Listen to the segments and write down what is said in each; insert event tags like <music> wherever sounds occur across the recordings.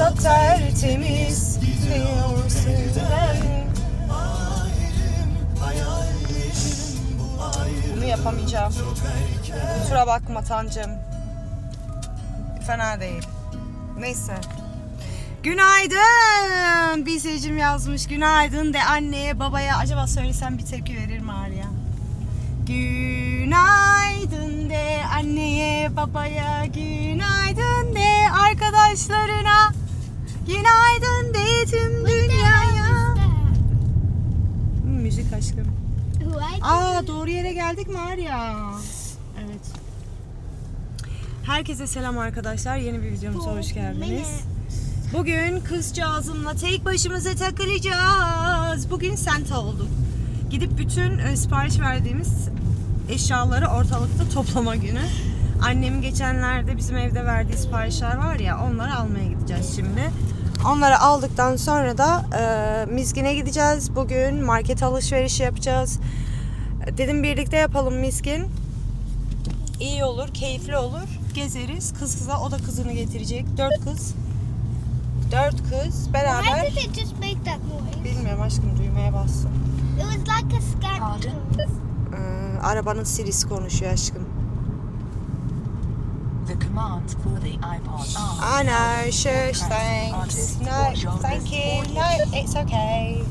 olsa tertemiz ben. Bunu yapamayacağım. Kusura bakma Tancım. Fena değil. Neyse. Günaydın. Bir seyircim yazmış. Günaydın de anneye babaya. Acaba söylesem bir tepki verir mi Arya? Günaydın de anneye babaya. Günaydın de arkadaşlarına. Günaydın de tüm dünyaya. Müzik aşkım. Aa doğru yere geldik mi Arya? Evet. Herkese selam arkadaşlar. Yeni bir videomuza hoş geldiniz. Bugün kızcağızımla tek başımıza takılacağız. Bugün Santa olduk. Gidip bütün e, sipariş verdiğimiz eşyaları ortalıkta toplama günü. Annemin geçenlerde bizim evde verdiği siparişler var ya onları almaya gideceğiz şimdi. Onları aldıktan sonra da e, Mizgin'e gideceğiz. Bugün market alışverişi yapacağız. Dedim birlikte yapalım Mizgin. İyi olur, keyifli olur. Gezeriz. Kız kıza o da kızını getirecek. Dört kız. Dört kız Why beraber. did it just make that noise? Bilmiyorum aşkım duymaya bassın. It was like a noise. Ee, arabanın sirisi konuşuyor aşkım. The commands for the iPod are. I know, shush, thanks. No, thank you. No, it's okay.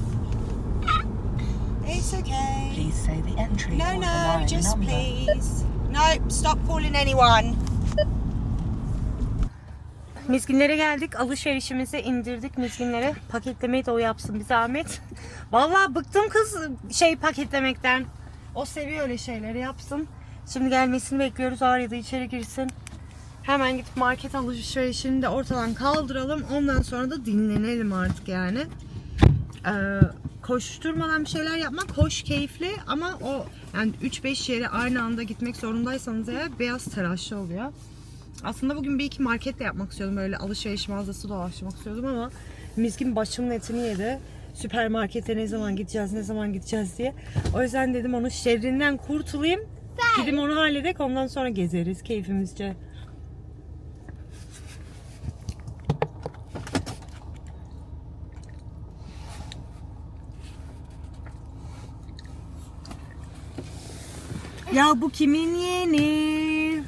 It's okay. Please say the entry No, no, just number. please. No, stop calling anyone. Mizginlere geldik. Alışverişimizi indirdik mizginlere. Paketlemeyi de o yapsın bir zahmet. Vallahi bıktım kız şey paketlemekten. O seviyor öyle şeyleri yapsın. Şimdi gelmesini bekliyoruz. Arya da içeri girsin. Hemen gidip market alışverişini de ortadan kaldıralım. Ondan sonra da dinlenelim artık yani. Ee, koşturmadan bir şeyler yapmak hoş, keyifli ama o yani 3-5 yere aynı anda gitmek zorundaysanız eğer beyaz telaşlı oluyor. Aslında bugün bir iki market de yapmak istiyordum. Böyle alışveriş mağazası dolaşmak istiyordum ama Mizgin başımın etini yedi. Süpermarkete ne zaman gideceğiz, ne zaman gideceğiz diye. O yüzden dedim onun şerrinden kurtulayım. Gidip onu halledek ondan sonra gezeriz keyfimizce. Ya bu kimin yeni?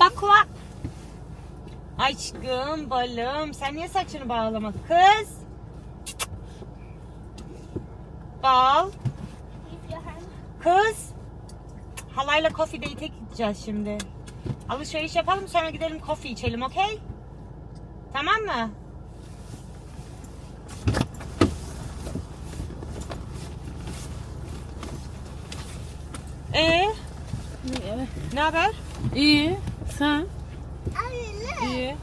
Bak bak. Aşkım balım sen niye saçını bağlamadın kız? Bal kız. Halayla coffee date'e gideceğiz şimdi. Alışveriş yapalım sonra gidelim coffee içelim okey? Tamam mı? Ee, ne haber? İyi. Sen? İyi.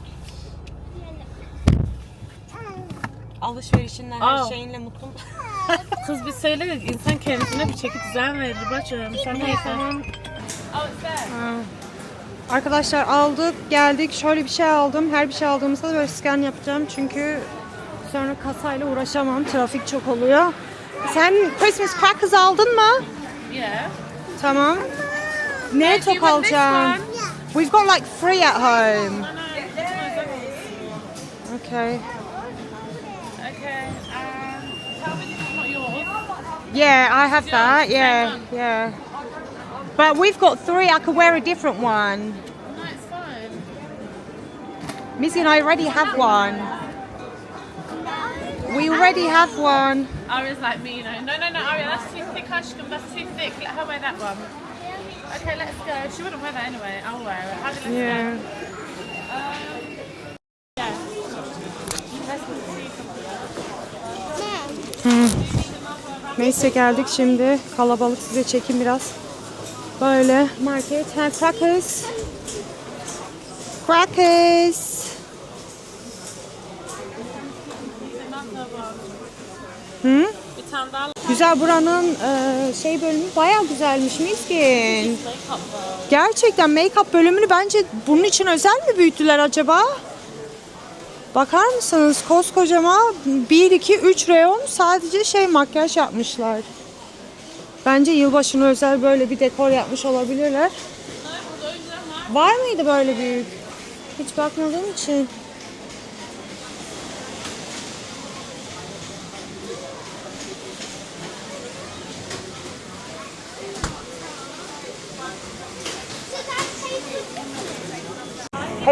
Alışverişinden her Aa. şeyinle mutlu musun? <laughs> Kız bir söyle insan kendisine bir çeki düzen verir bacım. Sen neyse. Arkadaşlar aldık geldik şöyle bir şey aldım. Her bir şey aldığımızda da böyle scan yapacağım. Çünkü sonra kasayla uğraşamam. Trafik çok oluyor. Sen Christmas crackers aldın mı? Yeah. Tamam. Ne do you çok want this alacağım? We've got like three at home. Okay. Okay. Um, tell me this is not yours. Yeah, I have that. Yeah, yeah. But we've got three. I could wear a different one. No, it's fine. Missy and I already have one. We already have one. Aria's like me, you know. No, no, no, Aria, that's too thick, Ashcombe. That's too thick. Let her wear that one. Okay, let's go. She wouldn't wear that anyway. I'll wear it. How do Yeah. see. Neyse geldik şimdi. Kalabalık size çekim biraz. Böyle market. Ha, crackers. Crackers. Hı? Bir tane daha Güzel buranın e, şey bölümü bayağı güzelmiş Miskin. Gerçekten make-up bölümünü bence bunun için özel mi büyüttüler acaba? Bakar mısınız koskocama 1 2 3 reyon sadece şey makyaj yapmışlar. Bence yılbaşına özel böyle bir dekor yapmış olabilirler. Var mıydı böyle büyük? Hiç bakmadığım için.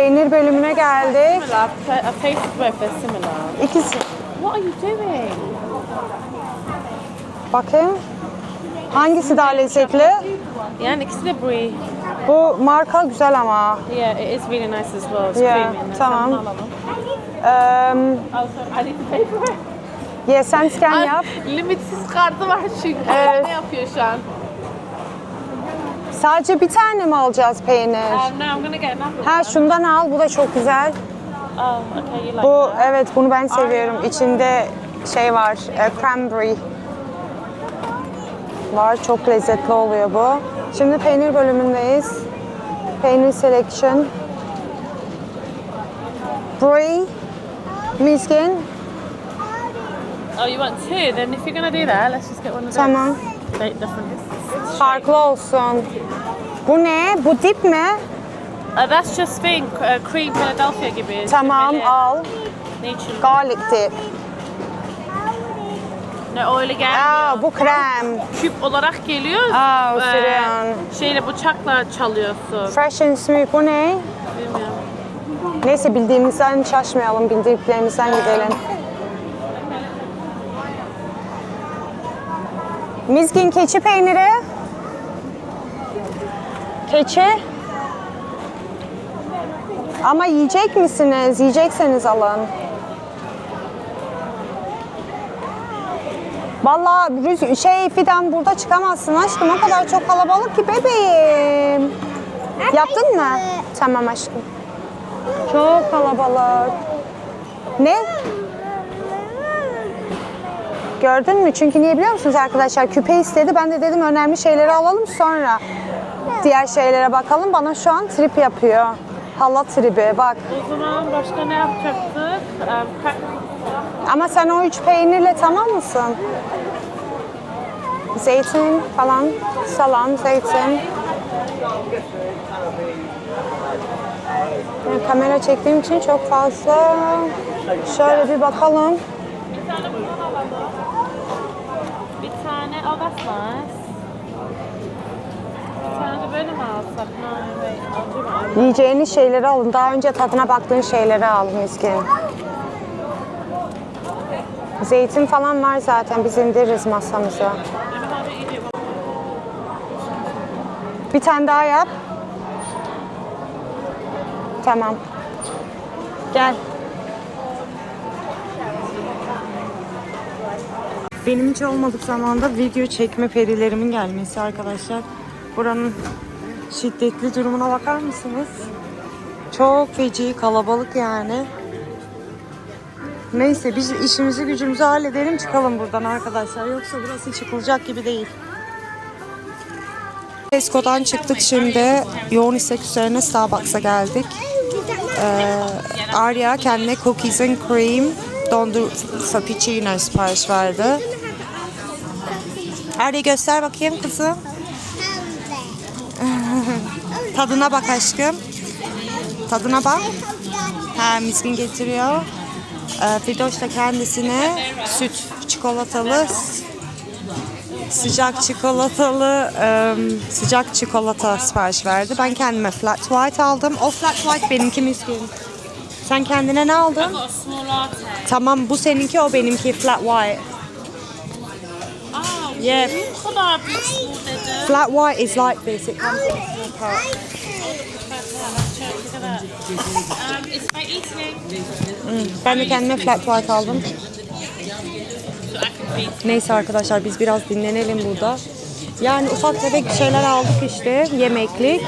Peynir bölümüne geldik. Similar. Both. Similar. İkisi. What are you doing? Bakayım. Hangisi daha lezzetli? Yani ikisi de brie. Bu marka güzel ama. Yeah, it is really nice as well. It's Yeah, creamy. tamam. Sorry, I need to pay for it. sen scan yap. Limitsiz kartı var çünkü. Evet. Ne yapıyor şu an? Sadece bir tane mi alacağız peynir? Um, no, I'm gonna get another Ha şundan al. Bu da çok güzel. Oh, okay, you like Bu that. evet bunu ben seviyorum. İçinde şey var. e, cranberry var. Çok lezzetli oluyor bu. Şimdi peynir bölümündeyiz. Peynir selection. Brie. Miskin. Oh, you want two? Then if you're gonna do that, let's just get one of those. Tamam. Eight different. Farklı olsun. Bu ne? Bu dip mi? Uh, that's just thing, uh, cream Philadelphia gibi. Tamam Böyle al. Natural. Garlic dip. Ne öyle gelmiyor. Aa, bu krem. Küp olarak geliyor. Aa, o Ee, sürüyorsun. Şeyle bıçakla çalıyorsun. Fresh and smooth. Bu ne? Bilmiyorum. Neyse bildiğimizden şaşmayalım. Bildiklerimizden gidelim. Mizgin keçi peyniri. Keçi. Ama yiyecek misiniz? Yiyecekseniz alın. Vallahi rüz- şey Fidan burada çıkamazsın aşkım. O kadar çok kalabalık ki bebeğim. Yaptın mı? Tamam aşkım. Çok kalabalık. Ne? Gördün mü? Çünkü niye biliyor musunuz arkadaşlar? Küpe istedi. Ben de dedim önemli şeyleri alalım sonra diğer şeylere bakalım. Bana şu an trip yapıyor. Hala tribi bak. O zaman başka ne yapacaktık? Ama sen o üç peynirle tamam mısın? Zeytin falan, salam, zeytin. Yani kamera çektiğim için çok fazla. Şöyle bir bakalım. bir tane bundan alalım. Bir tane, oh that's nice. Bir tane de böyle mi alsak? No, wait, I'll do it. Yiyeceğiniz şeyleri alın. Daha önce tadına baktığın şeyleri al miskin. Zeytin falan var zaten. Biz indiririz masamıza. Bir tane daha yap. Tamam. Gel. Benim hiç olmadık zamanda video çekme perilerimin gelmesi arkadaşlar. Buranın şiddetli durumuna bakar mısınız? Çok feci kalabalık yani. Neyse biz işimizi gücümüzü halledelim çıkalım buradan arkadaşlar. Yoksa burası çıkılacak gibi değil. Tesco'dan çıktık şimdi. Yoğun istek üzerine Starbucks'a geldik. Ee, Arya kendine cookies and cream dondur frappuccino sipariş verdi. Arya göster bakayım kızım. Tadına bak aşkım. Tadına bak. Ha miskin getiriyor. Ee, Fidoş da kendisine süt çikolatalı sıcak çikolatalı ım, sıcak çikolata sipariş verdi. Ben kendime flat white aldım. O flat white benimki miskin. Sen kendine ne aldın? Tamam bu seninki o benimki flat white. Yeah. bu kadar büyük. Flat white is like this. It comes at that. Um, it's by eating. Ben de kendime flat white aldım. Neyse arkadaşlar biz biraz dinlenelim burada. Yani ufak tefek şeyler aldık işte yemeklik.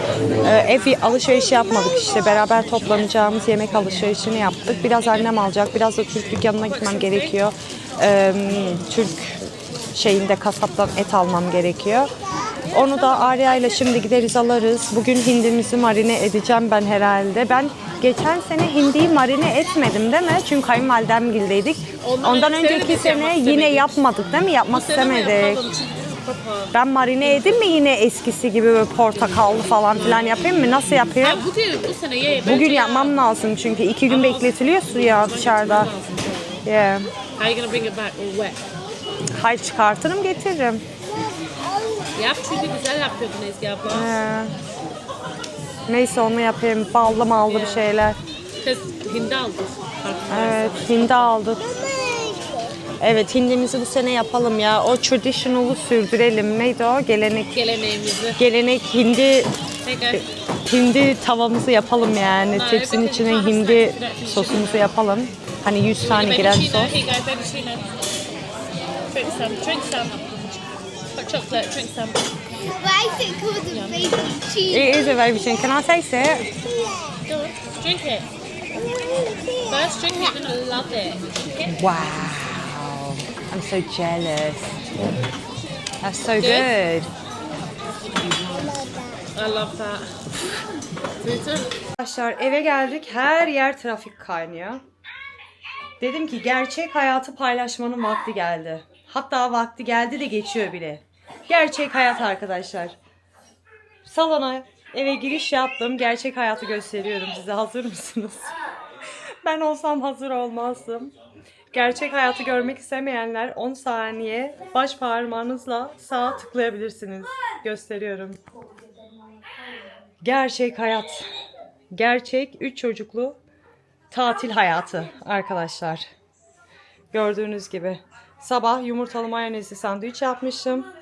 Ee, ev alışverişi yapmadık işte beraber toplanacağımız yemek alışverişini yaptık. Biraz annem alacak, biraz da Türk dükkanına gitmem gerekiyor. Ee, Türk şeyinde kasaptan et almam gerekiyor. Onu da Arya ile şimdi gideriz alırız. Bugün hindimizi marine edeceğim ben herhalde. Ben geçen sene hindiyi marine etmedim değil mi? Çünkü kayınvalidemgildeydik. Ondan Ondan önceki sene yine yapmadık değil mi? Yapmak istemedik. Ben marine edeyim mi yine eskisi gibi böyle portakallı falan filan yapayım mı? Nasıl yapayım? Ha, bugün bu sene ye. Bugün yapmam lazım çünkü iki gün bekletiliyor su ya dışarıda. Yeah. How you gonna bring it back all wet? Hayır çıkartırım getiririm. Yap çünkü güzel yapıyordun Ezgi abla. Ee, neyse onu yapayım. Ballı mallı bir şeyler. Kız hindi aldık. Evet hindi aldık. Evet hindimizi bu sene yapalım ya. O traditional'ı sürdürelim. Neydi o? Gelenek. Geleneğimizi. Gelenek hindi guys. hindi tavamızı yapalım yani. Hayır, Tepsinin bakın, içine sonra hindi sen- sosumuzu yapalım. Hani 100 tane giren sos. You go, fettuccine. Chocolate. Drink some. Why is it called a baby cheese? It is a very good Can I taste it? Go on. Drink it. First drink it, you're gonna love it. Wow. I'm so jealous. That's so good. I love that. Arkadaşlar eve geldik. Her yer trafik kaynıyor. Dedim ki gerçek hayatı paylaşmanın vakti geldi. Hatta vakti geldi de geçiyor bile. Gerçek hayat arkadaşlar. Salona eve giriş yaptım. Gerçek hayatı gösteriyorum size. Hazır mısınız? <laughs> ben olsam hazır olmazdım. Gerçek hayatı görmek istemeyenler 10 saniye baş parmağınızla sağa tıklayabilirsiniz. Gösteriyorum. Gerçek hayat. Gerçek 3 çocuklu tatil hayatı arkadaşlar. Gördüğünüz gibi. Sabah yumurtalı mayonezli sandviç yapmışım.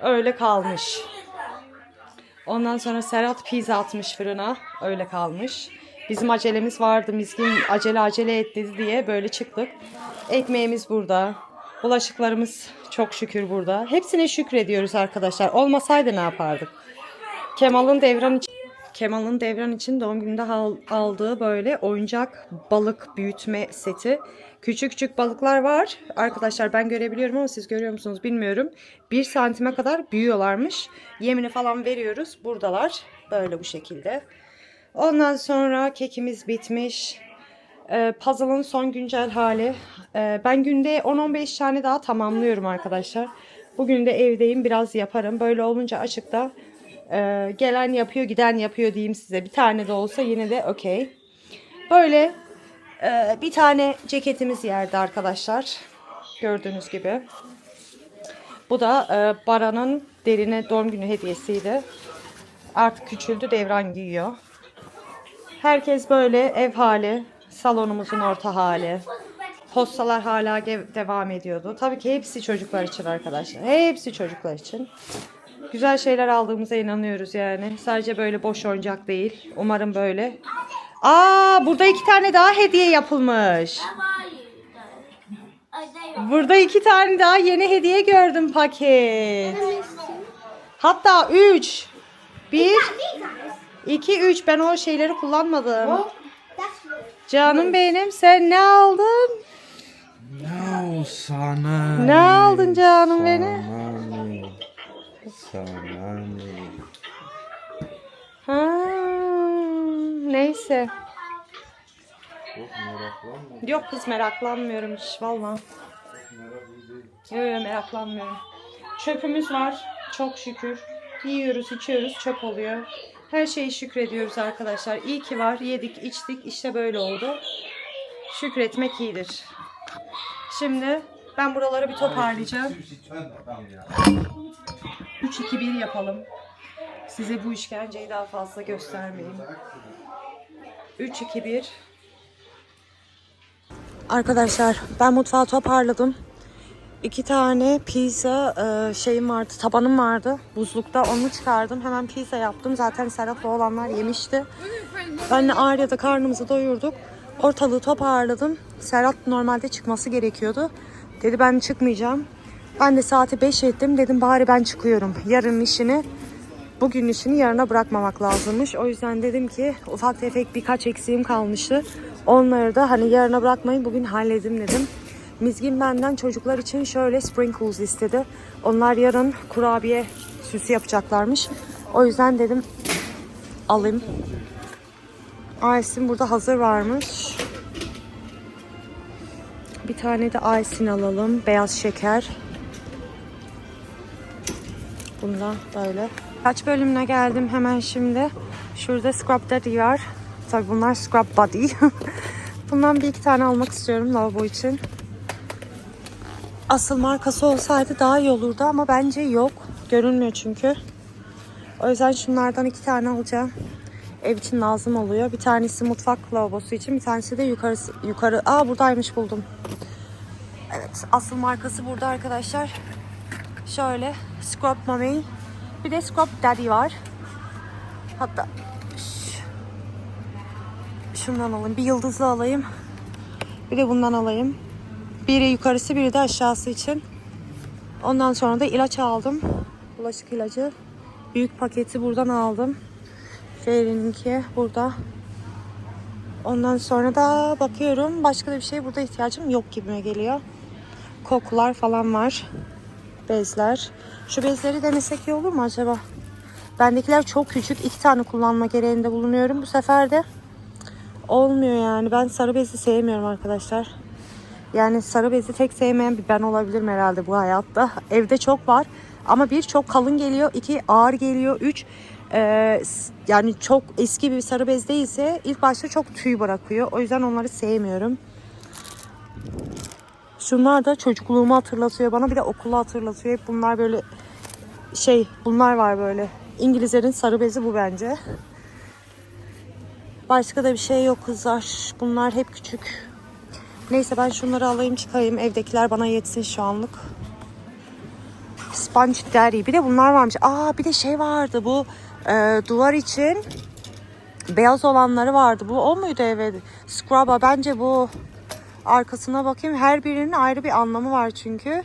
Öyle kalmış. Ondan sonra Serhat pizza atmış fırına. Öyle kalmış. Bizim acelemiz vardı. Miskin acele acele et dedi diye böyle çıktık. Ekmeğimiz burada. Bulaşıklarımız çok şükür burada. Hepsine şükrediyoruz arkadaşlar. Olmasaydı ne yapardık? Kemal'ın devran için Kemal'ın devran için doğum gününde al- aldığı böyle oyuncak balık büyütme seti. Küçük küçük balıklar var. Arkadaşlar ben görebiliyorum ama siz görüyor musunuz bilmiyorum. 1 santime kadar büyüyorlarmış. Yemini falan veriyoruz. Buradalar. Böyle bu şekilde. Ondan sonra kekimiz bitmiş. Ee, puzzle'ın son güncel hali. Ee, ben günde 10-15 tane daha tamamlıyorum arkadaşlar. Bugün de evdeyim biraz yaparım. Böyle olunca açıkta e, gelen yapıyor giden yapıyor diyeyim size. Bir tane de olsa yine de okey. Böyle e, bir tane ceketimiz yerde arkadaşlar. Gördüğünüz gibi. Bu da e, Baran'ın derine doğum günü hediyesiydi. Artık küçüldü devran giyiyor. Herkes böyle ev hali, salonumuzun orta hali. Postalar hala devam ediyordu. Tabii ki hepsi çocuklar için arkadaşlar. Hepsi çocuklar için. Güzel şeyler aldığımıza inanıyoruz yani. Sadece böyle boş oyuncak değil. Umarım böyle. Aa burada iki tane daha hediye yapılmış. Burada iki tane daha yeni hediye gördüm paket. Hatta üç. Bir, iki, üç. Ben o şeyleri kullanmadım. Canım benim sen ne aldın? No, sana. Ne aldın canım benim? Sanani. Sanani. Ha, neyse. Çok meraklanma. Yok kız meraklanmıyorum hiç valla. Yok yok meraklanmıyorum. Çöpümüz var çok şükür. Yiyoruz içiyoruz çöp oluyor. Her şeyi şükrediyoruz arkadaşlar. İyi ki var yedik içtik işte böyle oldu. Şükretmek iyidir. Şimdi ben buraları bir toparlayacağım. 3-2-1 yapalım. Size bu işkenceyi daha fazla göstermeyeyim. 3-2-1 Arkadaşlar ben mutfağı toparladım. İki tane pizza e, şeyim vardı, tabanım vardı buzlukta. Onu çıkardım. Hemen pizza yaptım. Zaten Serap'la olanlar yemişti. Benle Arya'da karnımızı doyurduk. Ortalığı toparladım. Serap normalde çıkması gerekiyordu. Dedi ben çıkmayacağım. Ben de saati 5 ettim. Dedim bari ben çıkıyorum. Yarın işini bugün işini yarına bırakmamak lazımmış. O yüzden dedim ki ufak tefek birkaç eksiğim kalmıştı. Onları da hani yarına bırakmayın bugün halledim dedim. Mizgin benden çocuklar için şöyle sprinkles istedi. Onlar yarın kurabiye süsü yapacaklarmış. O yüzden dedim alayım. Ice'in burada hazır varmış. Bir tane de Ice'in alalım. Beyaz şeker. Bunda böyle. Kaç bölümüne geldim hemen şimdi. Şurada Scrub Daddy var. Tabii bunlar Scrub Body. <laughs> Bundan bir iki tane almak istiyorum lavabo için. Asıl markası olsaydı daha iyi olurdu ama bence yok. Görünmüyor çünkü. O yüzden şunlardan iki tane alacağım. Ev için lazım oluyor. Bir tanesi mutfak lavabosu için, bir tanesi de yukarısı, yukarı. Aa buradaymış buldum. Evet, asıl markası burada arkadaşlar. Şöyle Scrub Mommy. Bir de Scrub Daddy var. Hatta şundan alayım. Bir yıldızlı alayım. Bir de bundan alayım. Biri yukarısı, biri de aşağısı için. Ondan sonra da ilaç aldım. Bulaşık ilacı. Büyük paketi buradan aldım. Fairy'ninki burada. Ondan sonra da bakıyorum. Başka da bir şey burada ihtiyacım yok gibime geliyor. Kokular falan var. Bezler. Şu bezleri denesek iyi olur mu acaba? Bendekiler çok küçük. iki tane kullanma gereğinde bulunuyorum. Bu sefer de olmuyor yani. Ben sarı bezi sevmiyorum arkadaşlar. Yani sarı bezi tek sevmeyen bir ben olabilirim herhalde bu hayatta. <laughs> Evde çok var. Ama bir çok kalın geliyor. iki ağır geliyor. Üç e, yani çok eski bir sarı bez değilse ilk başta çok tüy bırakıyor. O yüzden onları sevmiyorum. Şunlar da çocukluğumu hatırlatıyor bana. Bir de okulu hatırlatıyor. Hep bunlar böyle şey bunlar var böyle. İngilizlerin sarı bezi bu bence. Başka da bir şey yok kızlar. Bunlar hep küçük. Neyse ben şunları alayım çıkayım. Evdekiler bana yetsin şu anlık. Sponge Daddy. Bir de bunlar varmış. Aa bir de şey vardı bu e, duvar için beyaz olanları vardı. Bu o muydu evet? Scrub'a bence bu. Arkasına bakayım. Her birinin ayrı bir anlamı var çünkü.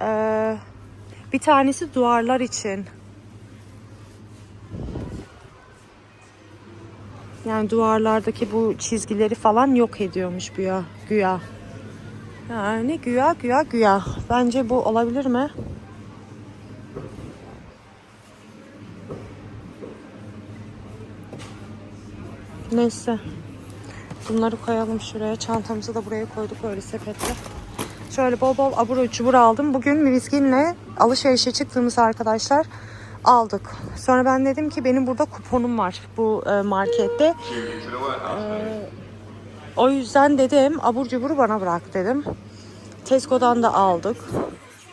Ee, bir tanesi duvarlar için. Yani duvarlardaki bu çizgileri falan yok ediyormuş güya. Güya. Yani güya güya güya. Bence bu olabilir mi? Neyse. Bunları koyalım şuraya. Çantamızı da buraya koyduk böyle sepetle. Şöyle bol bol abur cubur aldım. Bugün Mizgin'le alışverişe çıktığımız arkadaşlar aldık. Sonra ben dedim ki benim burada kuponum var bu e, markette. E, o yüzden dedim abur cuburu bana bırak dedim. Tesco'dan da aldık.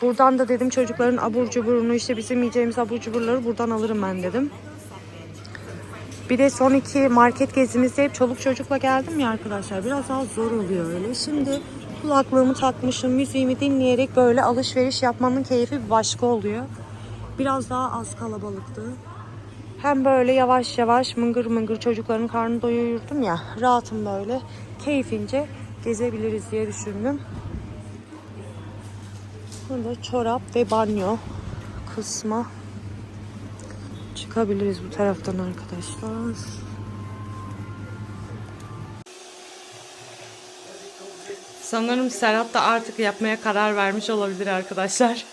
Buradan da dedim çocukların abur cuburunu işte bizim yiyeceğimiz abur cuburları buradan alırım ben dedim. Bir de son iki market gezimizde hep çoluk çocukla geldim ya arkadaşlar. Biraz daha zor oluyor öyle. Şimdi kulaklığımı takmışım, müziğimi dinleyerek böyle alışveriş yapmanın keyfi başka oluyor. Biraz daha az kalabalıktı. Hem böyle yavaş yavaş mıngır mıngır çocukların karnını doyururdum ya. Rahatım böyle. Keyfince gezebiliriz diye düşündüm. Burada çorap ve banyo kısmı çıkabiliriz bu taraftan arkadaşlar. Sanırım Serhat da artık yapmaya karar vermiş olabilir arkadaşlar.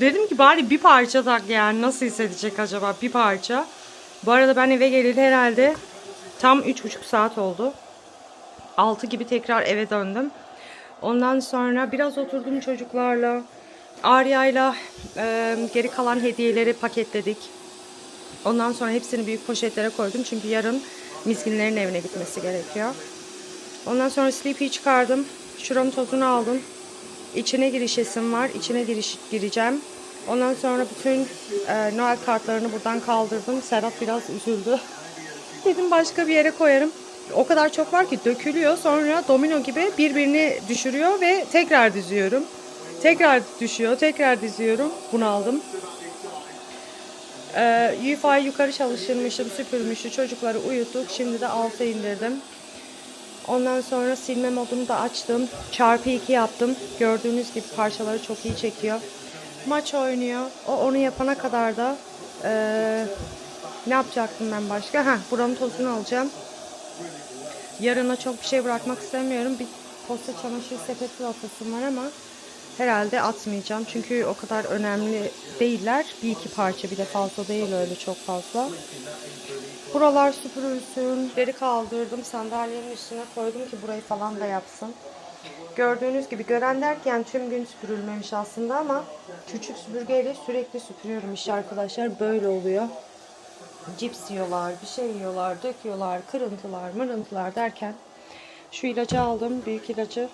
Dedim ki bari bir parça tak yani nasıl hissedecek acaba bir parça. Bu arada ben eve geleli herhalde tam üç buçuk saat oldu. 6 gibi tekrar eve döndüm. Ondan sonra biraz oturdum çocuklarla. Arya'yla e, geri kalan hediyeleri paketledik. Ondan sonra hepsini büyük poşetlere koydum. Çünkü yarın miskinlerin evine gitmesi gerekiyor. Ondan sonra Sleepy'yi çıkardım. Şuranın tozunu aldım. İçine girişesim var. İçine giriş, gireceğim. Ondan sonra bütün e, Noel kartlarını buradan kaldırdım. Serhat biraz üzüldü. <laughs> Dedim başka bir yere koyarım. O kadar çok var ki dökülüyor. Sonra domino gibi birbirini düşürüyor ve tekrar diziyorum. Tekrar düşüyor, tekrar diziyorum. Bunu aldım. Ee, UFI yukarı çalıştırmışım, süpürmüştü. Çocukları uyuttuk. Şimdi de alta indirdim. Ondan sonra silme modunu da açtım. Çarpı 2 yaptım. Gördüğünüz gibi parçaları çok iyi çekiyor. Maç oynuyor. O onu yapana kadar da eee, ne yapacaktım ben başka? Ha, buranın tozunu alacağım. Yarına çok bir şey bırakmak istemiyorum. Bir posta çamaşır sepeti atasım var ama herhalde atmayacağım. Çünkü o kadar önemli değiller. Bir iki parça bir de fazla değil öyle çok fazla. Buralar süpürülsün. Deri kaldırdım. Sandalyenin üstüne koydum ki burayı falan da yapsın. gördüğünüz gibi gören derken tüm gün süpürülmemiş aslında ama küçük süpürgeyle sürekli süpürüyorum işte arkadaşlar. Böyle oluyor. Cips yiyorlar, bir şey yiyorlar, döküyorlar, kırıntılar, mırıntılar derken şu ilacı aldım, büyük ilacı.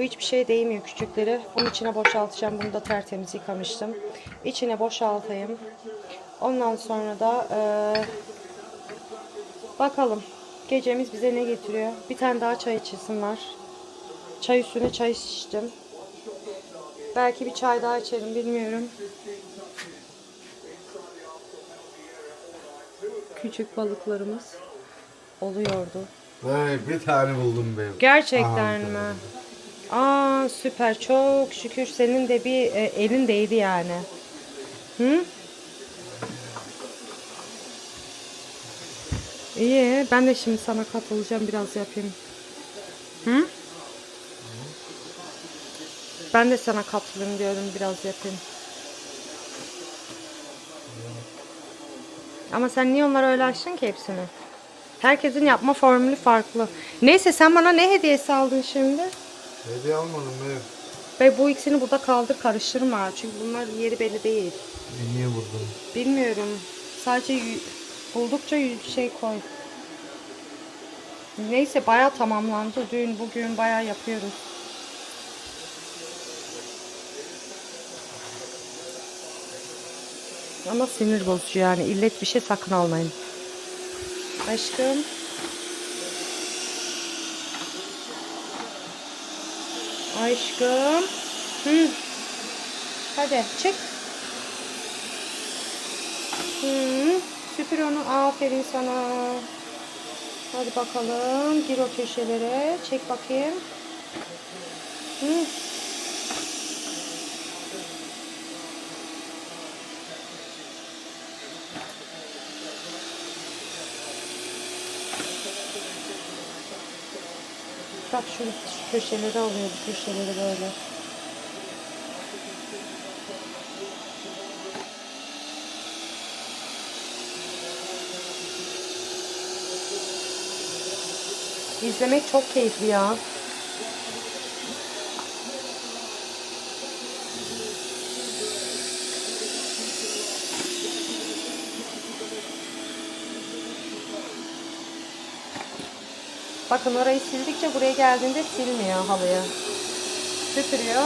Bu hiçbir şey değmiyor küçükleri. Bunun içine boşaltacağım. Bunu da tertemiz yıkamıştım. İçine boşaltayım. Ondan sonra da eee, bakalım gecemiz bize ne getiriyor. Bir tane daha çay içesim var. Çay üstüne çay içtim. Belki bir çay daha içerim bilmiyorum. Küçük balıklarımız oluyordu. Hey, bir tane buldum be. Gerçekten mi? Aa süper. Çok şükür senin de bir e, elin değdi yani. Hı? İyi. Ben de şimdi sana katılacağım. Biraz yapayım. Hı? Ben de sana katılayım diyorum. Biraz yapayım. Ama sen niye onları öyle açtın ki hepsini? Herkesin yapma formülü farklı. Neyse sen bana ne hediyesi aldın şimdi? Hediye almadım be. Ve bu ikisini burada kaldır karıştırma. Çünkü bunlar yeri belli değil. E, niye buldun? Bilmiyorum. Sadece buldukça şey koy. Neyse baya tamamlandı. Dün bugün baya yapıyoruz. Ama sinir bozucu yani. İllet bir şey sakın almayın. Aşkım. Aşkım. Hı. Hadi çık. Hı. Süpür onu. Aferin sana. Hadi bakalım. Gir o köşelere. Çek bakayım. Hı. Bak şu şu köşeleri alıyor. Bu köşeleri böyle. İzlemek çok keyifli ya. Bakın orayı sildikçe buraya geldiğinde silmiyor halıyı. Süpürüyor.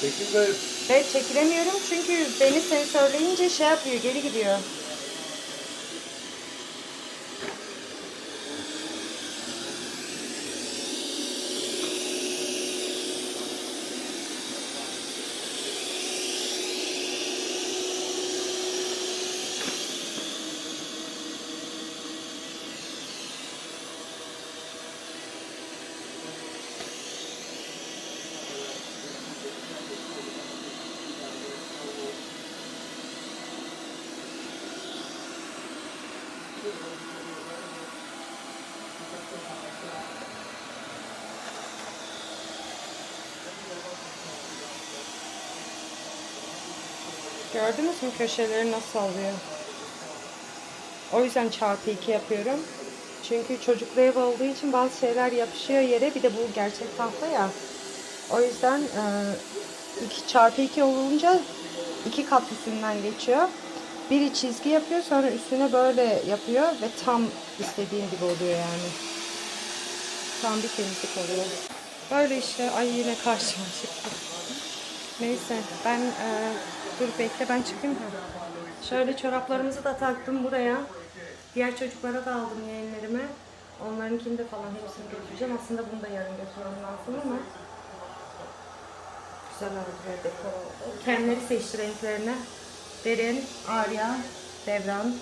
Peki be. Ve çekilemiyorum çünkü beni sensörleyince şey yapıyor, geri gidiyor. Gördünüz mü köşeleri nasıl alıyor? O yüzden çarpı 2 yapıyorum. Çünkü çocuklu ev olduğu için bazı şeyler yapışıyor yere. Bir de bu gerçek tahta ya. O yüzden e, iki çarpı 2 olunca iki kat üstünden geçiyor. Biri çizgi yapıyor sonra üstüne böyle yapıyor ve tam istediğim gibi oluyor yani. Tam bir temizlik oluyor. Böyle işte ay yine karşıma çıktı. Neyse ben e, dur bekle ben çıkayım mı? Şöyle çoraplarımızı da taktım buraya. Diğer çocuklara da aldım yeğenlerime. Onlarınkini de falan hepsini götüreceğim. Aslında bunu da yarın götürmem lazım ama güzel oldu böyle dekor oldu. Kendileri seçti renklerini. Derin, Arya, Devran,